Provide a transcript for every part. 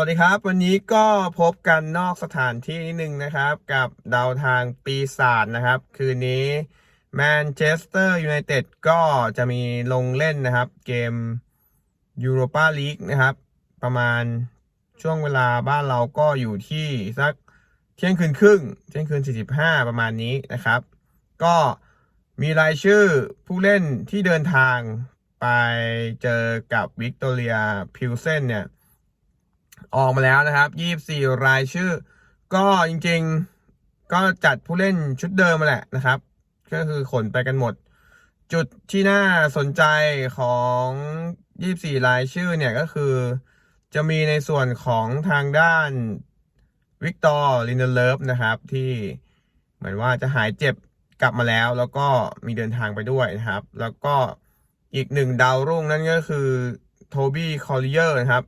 วัสดีครับ วันนี้ก็พบกันนอกสถานที่นิดนึงนะครับ กับดาวทางปีศาจนะครับ คืนนี้แมนเชสเตอร์ยูไนเต็ดก็จะมีลงเล่นนะครับ เกมยูโรปาลีกนะครับ ประมาณช่วงเวลาบ้านเราก็อยู่ที่สักเที่ยงคืนครึ่ง เที่ยงคืน 45 ประมาณนี้นะครับ ก็มีรายชื่อผู้เล่นที่เดินทางไปเจอกับวิกตอเรียพิวเซนเนี่ย ออกมาแล้วนะครับ 24 รายชื่อ ก็จริงๆ ก็จัดผู้เล่นชุดเดิมมาแหละนะครับ ก็คือขนไปกันหมด จุดที่น่าสนใจของ 24 รายชื่อเนี่ยก็คือ จะมีในส่วนของทางด้านวิกตอร์ลินเดเลฟนะครับที่เหมือนว่าจะหายเจ็บกลับมาแล้วแล้วก็มีเดินทางไปด้วยนะครับ แล้วก็อีกหนึ่งดาวรุ่งนั่นก็คือโทบี้คอลเยอร์นะครับ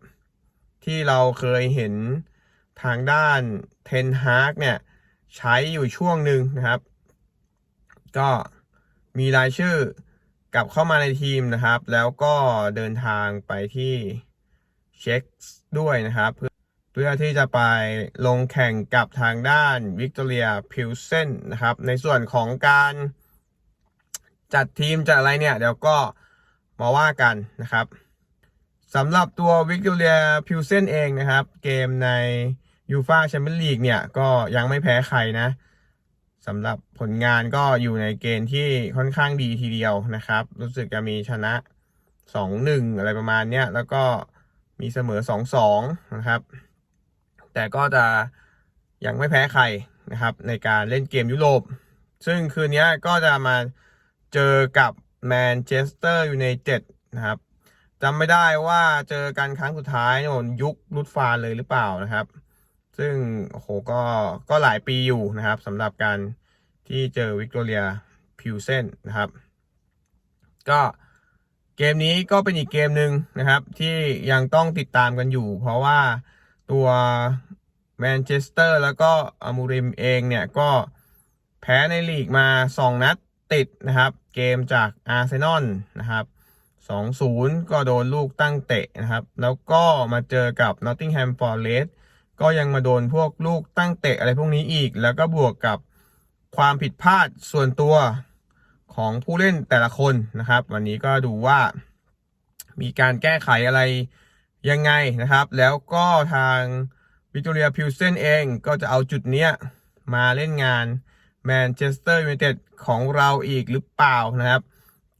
ที่เราเคยเห็นทางด้านเทนฮาร์กเนี่ย ใช้อยู่ช่วงหนึ่งนะครับ ก็มีรายชื่อกลับเข้ามาในทีมนะครับ แล้วก็เดินทางไปที่เช็คด้วยนะครับ เพื่อเพื่อที่จะไปลงแข่งกับทางด้านวิกตอเรียพิวเซนนะครับ ในส่วนของการจัดทีมจัดอะไรเนี่ย เดี๋ยวก็มาว่ากันนะครับ สำหรับตัววิกตอเรียพิวเซนเองนะครับ เกมในยูฟาแชมเปี้ยนลีกเนี่ย ก็ยังไม่แพ้ใครนะสำหรับผลงานก็อยู่ในเกณฑ์ที่ค่อนข้างดีทีเดียวนะครับ รู้สึกจะมีชนะ 2-1 อะไรประมาณเนี้ยแล้วก็มีเสมอ 2-2 นะครับ แต่ก็จะยังไม่แพ้ใครนะครับ ในการเล่นเกมยุโรป ซึ่งคืนนี้ก็จะมาเจอกับแมนเชสเตอร์ยูไนเต็ดนะครับ จำไม่ได้ว่าเจอกันครั้งสุดท้ายโนนยุครุดฟานเลยหรือเปล่านะครับ ซึ่งโอ้โหก็ก็หลายปีอยู่นะครับสำหรับการที่เจอวิกตอเรียพิวเซนนะครับ ก็เกมนี้ก็เป็นอีกเกมหนึ่งนะครับ ที่ยังต้องติดตามกันอยู่ เพราะว่าตัวแมนเชสเตอร์แล้วก็อามูริมเองเนี่ยก็แพ้ในลีกมา 2 นัดติดนะครับ เกมจากอาร์เซนอลนะครับ 2-0 ก็โดนลูกตั้งเตะนะครับ แล้วก็มาเจอกับ Nottingham Forest ก็ยังมาโดนพวกลูกตั้งเตะอะไรพวกนี้อีก แล้วก็บวกกับความผิดพลาดส่วนตัวของผู้เล่นแต่ละคนนะครับ วันนี้ก็ดูว่ามีการแก้ไขอะไรยังไงนะครับ แล้วก็ทางวิกตอเรียพิวเซนเองก็จะเอาจุดเนี้ยมาเล่นงานแมนเชสเตอร์ยูไนเต็ดของเราอีกหรือเปล่านะครับ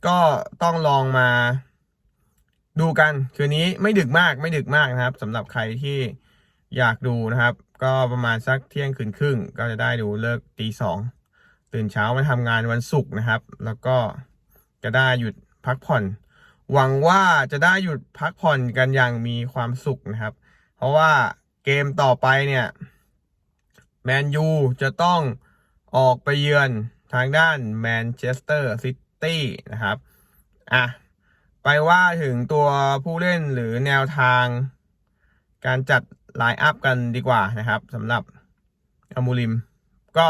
ก็ต้องลองมาดูกันคืนนี้ไม่ดึกมากไม่ดึกมากนะครับสำหรับใครที่อยากดูนะครับ ก็ประมาณสักเที่ยงคืนครึ่ง ก็จะได้ดูเลิกตีสองตื่นเช้ามาทำงานวันศุกร์นะครับ แล้วก็จะได้หยุดพักผ่อน หวังว่าจะได้หยุดพักผ่อนกันอย่างมีความสุขนะครับ เพราะว่าเกมต่อไปเนี่ยแมนยูจะต้องออกไปเยือนทางด้านแมนเชสเตอร์ซิ ตี้ นะครับ อะ ไปว่าถึงตัวผู้เล่นหรือแนวทางการจัดไลน์อัพกันดีกว่านะครับสำหรับอามูริม ก็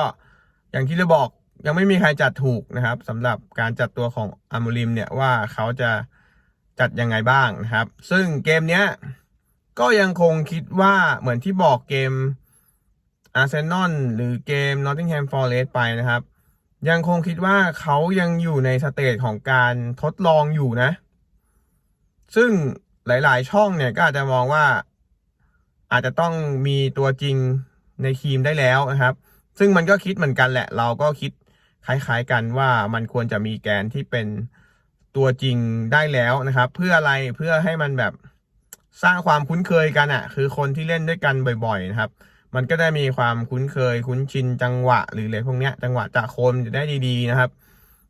อย่างที่เราบอกยังไม่มีใครจัดถูกนะครับสำหรับการจัดตัวของอามูริมเนี่ยว่าเขาจะจัดยังไงบ้างนะครับ ซึ่งเกมเนี้ยก็ยังคงคิดว่าเหมือนที่บอกเกมอาร์เซนอลหรือเกมนอตติงแฮมฟอร์เรสไปนะครับ ยังคงคิดว่าเขายังอยู่ในสเตจของการทดลองอยู่นะ ซึ่งหลายๆ ช่องเนี่ยก็อาจจะมองว่า อาจจะต้องมีตัวจริงในทีมได้แล้วนะครับ ซึ่งมันก็คิดเหมือนกันแหละ เราก็คิดคล้ายๆกันว่ามันควรจะมีแกนที่เป็นตัวจริงได้แล้วนะครับ เพื่ออะไรเพื่อให้มันแบบสร้างความคุ้นเคยกันอะ่ะ คือคนที่เล่นด้วยกันบ่อย ๆ นะครับ มันก็ได้มีความคุ้นเคยคุ้นชินจังหวะหรืออะไรพวกเนี้ยจังหวะจะโคนจะได้ดีๆนะครับ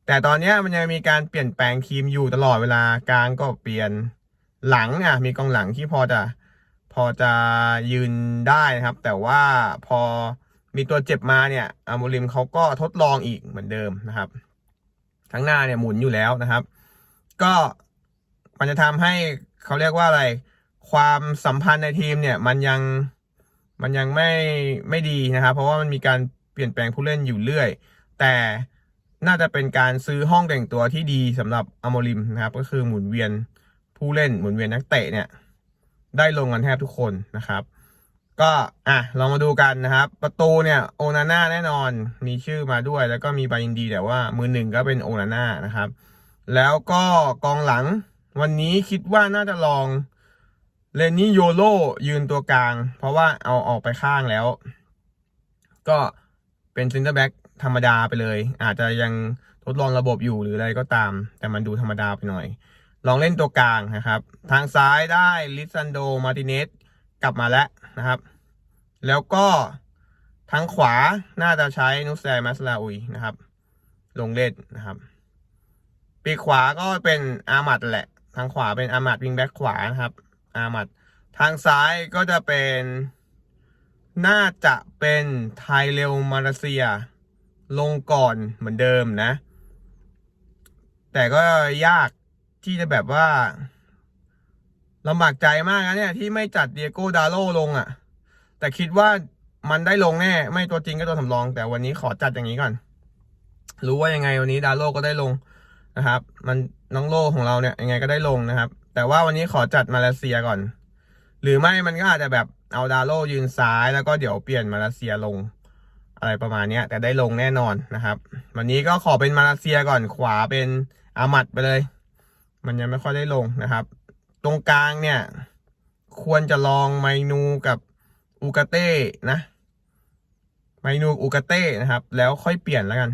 แต่ตอนนี้มันยังมีการเปลี่ยนแปลงทีมอยู่ตลอดเวลากลางก็เปลี่ยนหลังอะมีกองหลังที่พอจะพอจะยืนได้นะครับ แต่ว่าพอมีตัวเจ็บมาเนี่ยอามูริมเขาก็ทดลองอีกเหมือนเดิมนะครับข้งหน้าเนี่ยหมุนอยู่แล้วนะครับ ก็มันจะทำให้เขาเรียกว่าอะไร ความสัมพันธ์ในทีมเนี่ยมันยัง มันยังไม่ไม่ดีนะครับ เพราะว่ามันมีการเปลี่ยนแปลงผู้เล่นอยู่เรื่อย แต่น่าจะเป็นการซื้อห้องแต่งตัวที่ดีสำหรับอโมริมนะครับ ก็คือหมุนเวียนผู้เล่นหมุนเวียนนักเตะเนี่ย ได้ลงกันแทบทุกคนนะครับ ก็อะลองมาดูกันนะครับ ประตูเนี่ยโอนาน่าแน่นอนมีชื่อมาด้วย แล้วก็มีใบยินดีแต่ว่ามือหนึ่งก็เป็นโอนาน่านะครับ แล้วก็กองหลังวันนี้คิดว่าน่าจะลอง เลนนี่โยโลยืนตัวกลาง เพราะว่าเอาออกไปข้างแล้ว ก็เป็นซินเตอร์แบ็กธรรมดาไปเลย อาจจะยังทดลองระบบอยู่หรืออะไรก็ตาม แต่มันดูธรรมดาไปหน่อย ลองเล่นตัวกลางนะครับ ทางซ้ายได้ลิซันโดมาติเนสกลับมาแล้วนะครับ แล้วก็ทางขวาน่าจะใช้นุสแซมัสลาอุยนะครับ ลงเล่นนะครับ ปีกขวาก็เป็นอามัดแหละ ทางขวาเป็นอามัดวิงแบ็กขวานะครับ อามัดทางซ้ายก็จะเป็น น่าจะเป็นไทยเรลมาเลเซีย ลงก่อนเหมือนเดิมนะ แต่ก็ยากที่จะแบบว่าลำบากใจมากนะเนี่ย ที่ไม่จัดเดียโก้ดาโลลงอะ่ะ แต่คิดว่ามันได้ลงแน่ ไม่ตัวจริงก็ตัวสำรอง แต่วันนี้ขอจัดอย่างนี้ก่อน รู้ว่ายังไงวันนี้ดาโลก็ได้ลงนะครับ มันน้องโลของเราเนี่ยยังไงก็ได้ลงนะครับ แต่ว่าวันนี้ขอจัดมาเลเซียก่อน หรือไม่มันก็อาจจะแบบเอาดาโลยืนซ้ายแล้วก็เดี๋ยวเปลี่ยนมาเลเซียลง อะไรประมาณนี้แต่ได้ลงแน่นอนนะครับ วันนี้ก็ขอเป็นมาเลเซียก่อนขวาเป็นอามัดไปเลย มันยังไม่ค่อยได้ลงนะครับ ตรงกลางเนี่ย ควรจะลองไมนูกับอูกาเต้นะไมนูอูกาเต้นะครับ แล้วค่อยเปลี่ยนแล้วกัน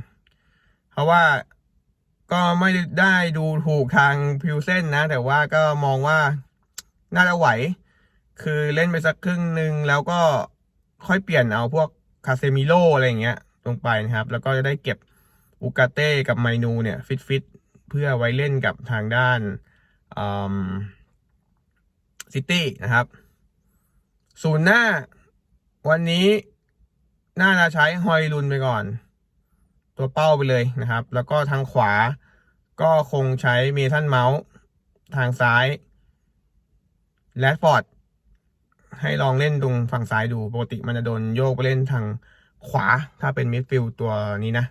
เพราะว่า ก็ไม่ได้ดูถูกทางพิวเซนนะ แต่ว่าก็มองว่าน่าจะไหว คือเล่นไปสักครึ่งหนึ่งแล้วก็ค่อยเปลี่ยนเอาพวกคาเซมิโลอะไรอย่างเงี้ยลงไปนะครับ แล้วก็จะได้เก็บอูกาเต้กับไมนูเนี่ยฟิตฟิตๆเพื่อไว้เล่นกับทางด้านซิตี้นะครับศูนย์หน้า วันนี้น่าจะใช้ฮอยลุนไปก่อน ตัวเป้าไปเลยนะครับ แล้วก็ทางขวา ก็คงใช้เมทันเมาส์ทางซ้ายแรดฟอร์ดให้ลองเล่นตรงฝั่งซ้ายดู ปกติมันจะโดนโยกไปเล่นทางขวาถ้าเป็นมิดฟิลตัวนี้นะ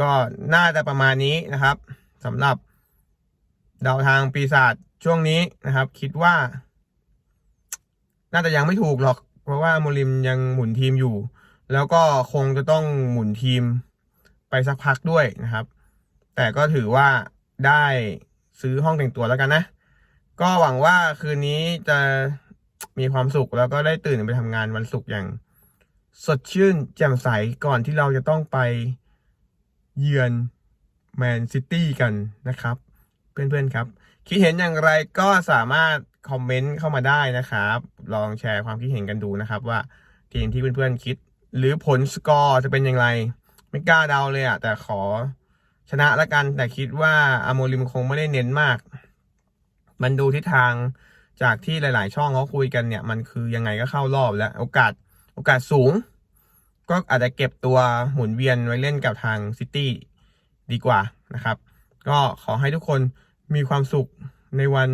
ก็น่าจะประมาณนี้นะครับสำหรับดาวทางปีศาจช่วงนี้นะครับ คิดว่า น่าจะยังไม่ถูกหรอก เพราะว่าโมลิมยังหมุนทีมอยู่ แล้วก็คงจะต้องหมุนทีมไปสักพักด้วยนะครับ แต่ก็ถือว่าได้ซื้อห้องแต่งตัวแล้วกันนะ ก็หวังว่าคืนนี้จะมีความสุขแล้วก็ได้ตื่นไปทำงานวันศุกร์อย่าง สดชื่นแจ่มใสก่อนที่เราจะต้องไปเยือนแมนซิตี้กันนะครับ เพื่อนๆครับ คิดเห็นอย่างไรก็สามารถคอมเมนต์เข้ามาได้นะครับ ลองแชร์ความคิดเห็นกันดูนะครับ ว่าทีมที่เพื่อนๆคิด หรือผลสกอร์จะเป็นอย่างไร ไม่กล้าเดาเลยอะแต่ขอ ชนะละกัน แต่คิดว่าอาโมลิมคงไม่ได้เน้นมาก มันดูทิศทางจากที่หลาย ๆ ช่องเขาคุยกันเนี่ย มันคือยังไงก็เข้ารอบแล้ว โอกาสโอกาสสูง ก็อาจจะเก็บตัวหมุนเวียนไว้เล่นกับทางซิตี้ดีกว่านะครับ ก็ขอให้ทุกคนมีความสุขในวัน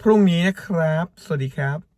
พรุ่งนี้นะครับ สวัสดีครับ